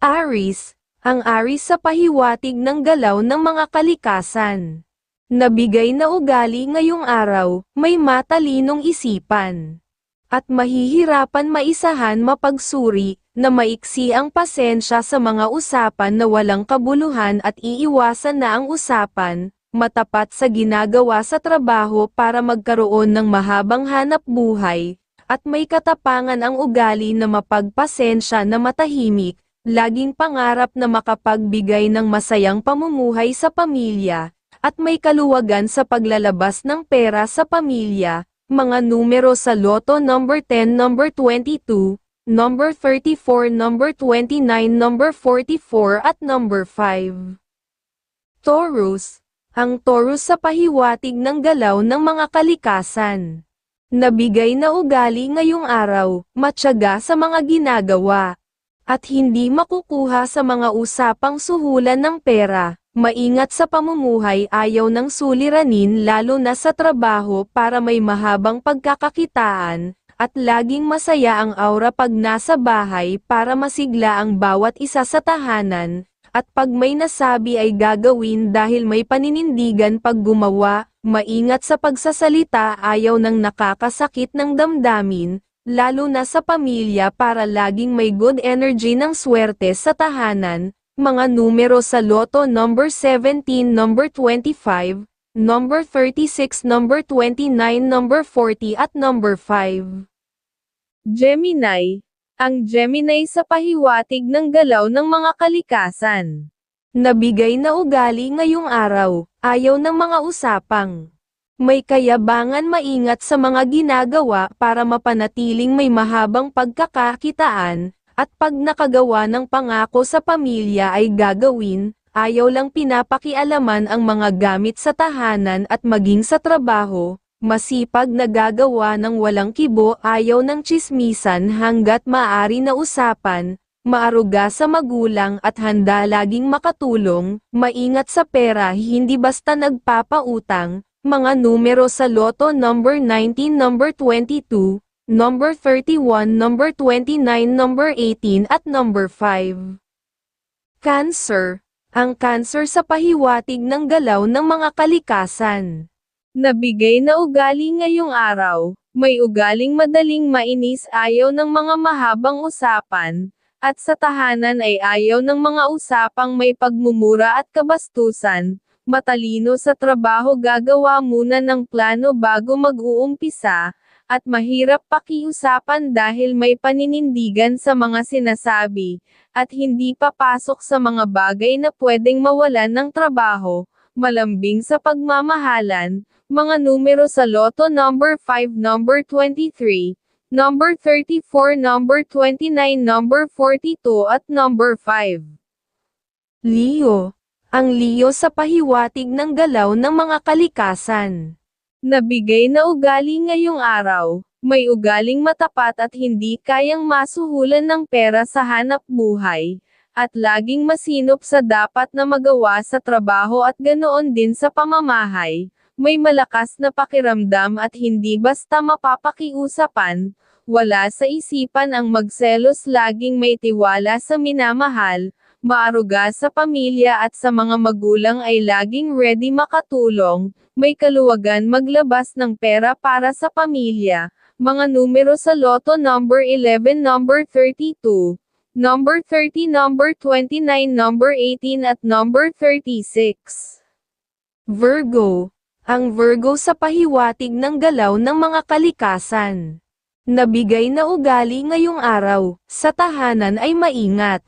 Aris, ang Aris sa pahiwatig ng galaw ng mga kalikasan. Nabigay na ugali ngayong araw, may matalinong isipan. At mahihirapan maisahan mapagsuri, na maiksi ang pasensya sa mga usapan na walang kabuluhan at iiwasan na ang usapan, matapat sa ginagawa sa trabaho para magkaroon ng mahabang hanap buhay, at may katapangan ang ugali na mapagpasensya na matahimik, laging pangarap na makapagbigay ng masayang pamumuhay sa pamilya, at may kaluwagan sa paglalabas ng pera sa pamilya, mga numero sa loto number 10 number 22, number 34 number 29 number 44 at number 5. Taurus, ang Taurus sa pahiwatig ng galaw ng mga kalikasan. Nabigay na ugali ngayong araw, matyaga sa mga ginagawa, at hindi makukuha sa mga usapang suhulan ng pera, maingat sa pamumuhay ayaw ng suliranin lalo na sa trabaho para may mahabang pagkakakitaan, at laging masaya ang aura pag nasa bahay para masigla ang bawat isa sa tahanan, at pag may nasabi ay gagawin dahil may paninindigan pag gumawa, maingat sa pagsasalita ayaw ng nakakasakit ng damdamin, lalo na sa pamilya para laging may good energy ng swerte sa tahanan, mga numero sa loto number 17 number 25, number 36 number 29 number 40 at number 5. Gemini ang Gemini sa pahiwatig ng galaw ng mga kalikasan. Nabigay na ugali ngayong araw, ayaw ng mga usapang. May kayabangan maingat sa mga ginagawa para mapanatiling may mahabang pagkakakitaan, at pag nakagawa ng pangako sa pamilya ay gagawin, ayaw lang pinapakialaman ang mga gamit sa tahanan at maging sa trabaho, Masipag na gagawa ng walang kibo ayaw ng chismisan hanggat maaari na usapan, maaruga sa magulang at handa laging makatulong, maingat sa pera hindi basta nagpapautang, mga numero sa loto number 19 number 22, number 31 number 29 number 18 at number 5. Cancer, ang cancer sa pahiwatig ng galaw ng mga kalikasan. Nabigay na ugali ngayong araw, may ugaling madaling mainis ayaw ng mga mahabang usapan, at sa tahanan ay ayaw ng mga usapang may pagmumura at kabastusan, matalino sa trabaho gagawa muna ng plano bago mag-uumpisa, at mahirap pakiusapan dahil may paninindigan sa mga sinasabi, at hindi papasok sa mga bagay na pwedeng mawalan ng trabaho, malambing sa pagmamahalan, mga numero sa loto number 5 number 23, number 34 number 29 number 42 at number 5. Leo. Ang Leo sa pahiwatig ng galaw ng mga kalikasan. Nabigay na ugali ngayong araw, may ugaling matapat at hindi kayang masuhulan ng pera sa hanap buhay, at laging masinop sa dapat na magawa sa trabaho at ganoon din sa pamamahay, may malakas na pakiramdam at hindi basta mapapakiusapan, wala sa isipan ang magselos laging may tiwala sa minamahal, maaruga sa pamilya at sa mga magulang ay laging ready makatulong, may kaluwagan maglabas ng pera para sa pamilya, mga numero sa loto number 11 number 32, number 30 number 29 number 18 at number 36. Virgo ang Virgo sa pahiwatig ng galaw ng mga kalikasan. Nabigay na ugali ngayong araw, sa tahanan ay maingat.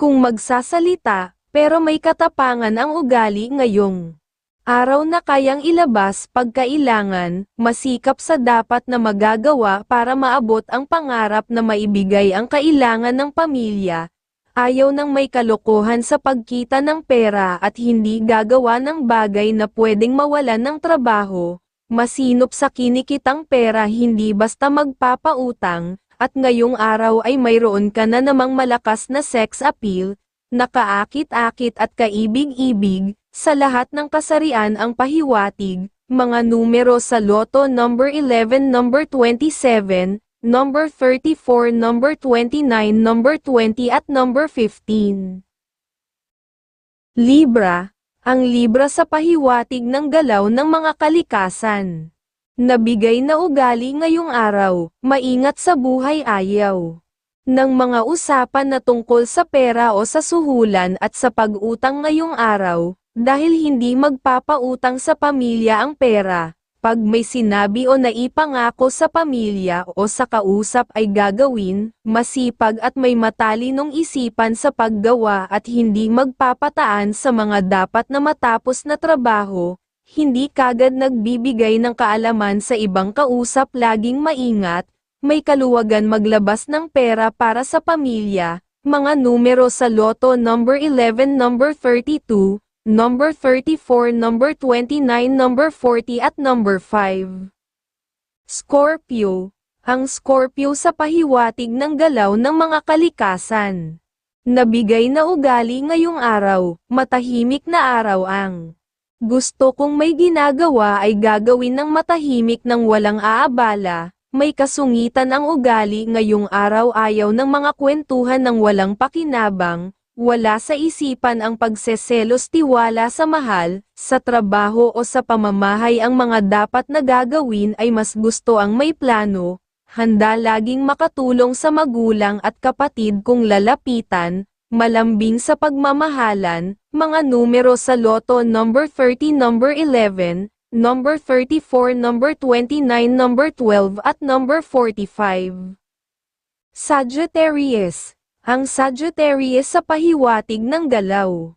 Kung magsasalita, pero may katapangan ang ugali ngayong araw na kayang ilabas pagkailangan, masikap sa dapat na magagawa para maabot ang pangarap na maibigay ang kailangan ng pamilya, Ayaw ng may kalokohan sa pagkita ng pera at hindi gagawa ng bagay na pwedeng mawalan ng trabaho, masinop sa kinikitang pera hindi basta magpapautang, at ngayong araw ay mayroon ka na namang malakas na sex appeal, nakaakit-akit at kaibig-ibig, sa lahat ng kasarian ang pahiwatig, mga numero sa loto number 11 number 27, number 34, number 29, number 20 at number 15. Libra, ang Libra sa pahiwatig ng galaw ng mga kalikasan. Nabigay na ugali ngayong araw, maingat sa buhay ayaw. Ng mga usapan na tungkol sa pera o sa suhulan at sa pag-utang ngayong araw, dahil hindi magpapautang sa pamilya ang pera, pag may sinabi o naipangako sa pamilya o sa kausap ay gagawin, masipag at may matalinong isipan sa paggawa at hindi magpapataan sa mga dapat na matapos na trabaho, hindi kagad nagbibigay ng kaalaman sa ibang kausap laging maingat, may kaluwagan maglabas ng pera para sa pamilya, mga numero sa loto number 11 number 32, number 34 number 29 number 40 at number 5. Scorpio, ang Scorpio sa pahiwatig ng galaw ng mga kalikasan. Nabigay na ugali ngayong araw, matahimik na araw ang. Gusto kong may ginagawa ay gagawin ng matahimik ng walang aabala, may kasungitan ang ugali ngayong araw ayaw ng mga kwentuhan ng walang pakinabang, wala sa isipan ang pagseselos tiwala sa mahal, sa trabaho o sa pamamahay ang mga dapat na gagawin ay mas gusto ang may plano, handa laging makatulong sa magulang at kapatid kung lalapitan, malambing sa pagmamahalan, mga numero sa loto number 30 number 11, number 34 number 29 number 12 at number 45. Sagittarius, ang Sagittarius sa pahiwatig ng galaw.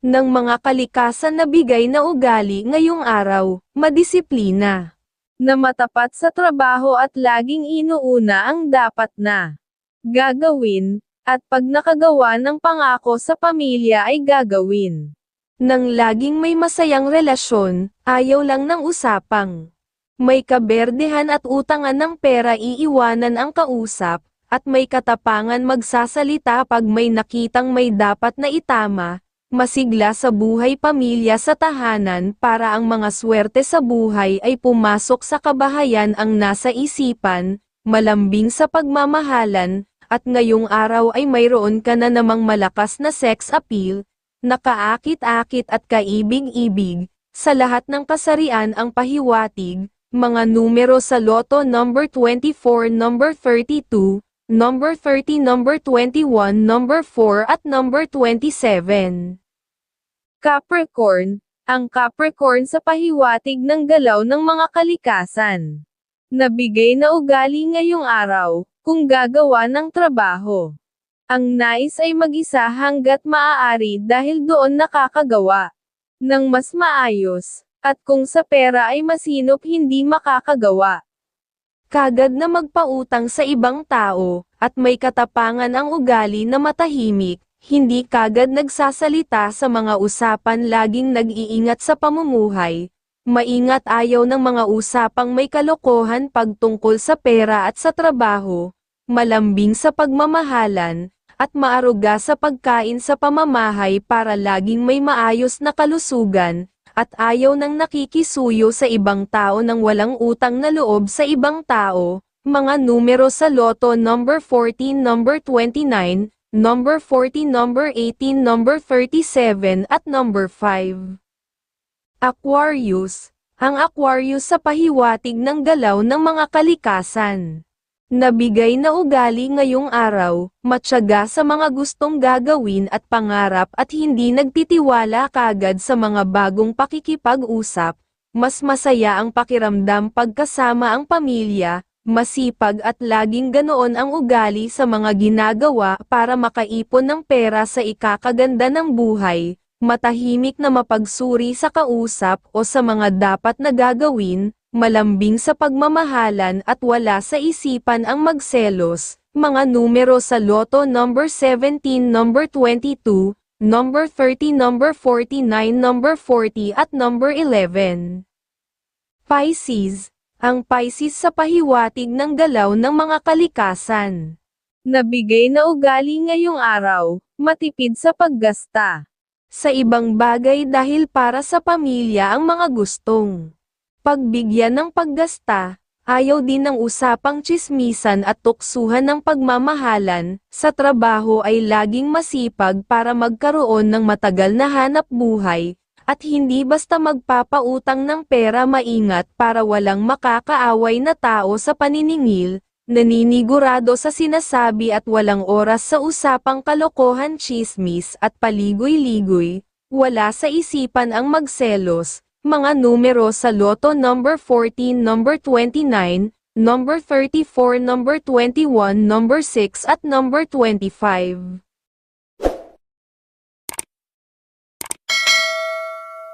Ng mga kalikasan na bigay na ugali ngayong araw, madisiplina. Na matapat sa trabaho at laging inuuna ang dapat na gagawin, at pag nakagawa ng pangako sa pamilya ay gagawin. Nang laging may masayang relasyon, ayaw lang ng usapang. May kaberdehan at utangan ng pera iiwanan ang kausap, at may katapangan magsasalita pag may nakitang may dapat na itama, masigla sa buhay pamilya sa tahanan para ang mga swerte sa buhay ay pumasok sa kabahayan ang nasa isipan, malambing sa pagmamahalan, at ngayong araw ay mayroon ka na namang malakas na sex appeal, nakaakit-akit at kaibig-ibig, sa lahat ng kasarian ang pahiwatig, mga numero sa loto number 24 number 32, number 30 number 21 number 4 at number 27. Capricorn, ang Capricorn sa pahiwatig ng galaw ng mga kalikasan. Nabigay na ugali ngayong araw, kung gagawa ng trabaho. Ang nais ay mag-isa hanggat maaari dahil doon nakakagawa ng mas maayos, at kung sa pera ay masinop hindi makakagawa. Kagad na magpautang sa ibang tao, at may katapangan ang ugali na matahimik, hindi kagad nagsasalita sa mga usapan laging nag-iingat sa pamumuhay, maingat ayaw ng mga usapang may kalokohan pagtungkol sa pera at sa trabaho, malambing sa pagmamahalan, at maaruga sa pagkain sa pamamahay para laging may maayos na kalusugan, at ayaw ng nakikisuyo sa ibang tao nang walang utang na loob sa ibang tao, mga numero sa loto number 14 number 29, number 40 number 18 number 37 at number 5. Aquarius, ang Aquarius sa pahiwatig ng galaw ng mga kalikasan. Nabigay na ugali ngayong araw, matyaga sa mga gustong gagawin at pangarap at hindi nagtitiwala kagad sa mga bagong pakikipag-usap, mas masaya ang pakiramdam pagkasama ang pamilya, masipag at laging ganoon ang ugali sa mga ginagawa para makaipon ng pera sa ikakaganda ng buhay, matahimik na mapagsuri sa kausap o sa mga dapat na gagawin, malambing sa pagmamahalan at wala sa isipan ang magselos, mga numero sa loto number 17 number 22, number 30 number 49 number 40 at number 11. Pisces, ang Pisces sa pahiwatig ng galaw ng mga kalikasan. Nabigay na ugali ngayong araw, matipid sa paggasta. Sa ibang bagay dahil para sa pamilya ang mga gustong pagbigyan ng paggasta, Ayaw din ng usapang chismisan at tuksuhan ng pagmamahalan, sa trabaho ay laging masipag para magkaroon ng matagal na hanap buhay, at hindi basta magpapautang ng pera maingat para walang makakaaway na tao sa paniningil, naninigurado sa sinasabi at walang oras sa usapang kalokohan chismis at paligoy-ligoy, wala sa isipan ang magselos, mga numero sa loto number 14 number 29, number 34 number 21 number 6 at number 25.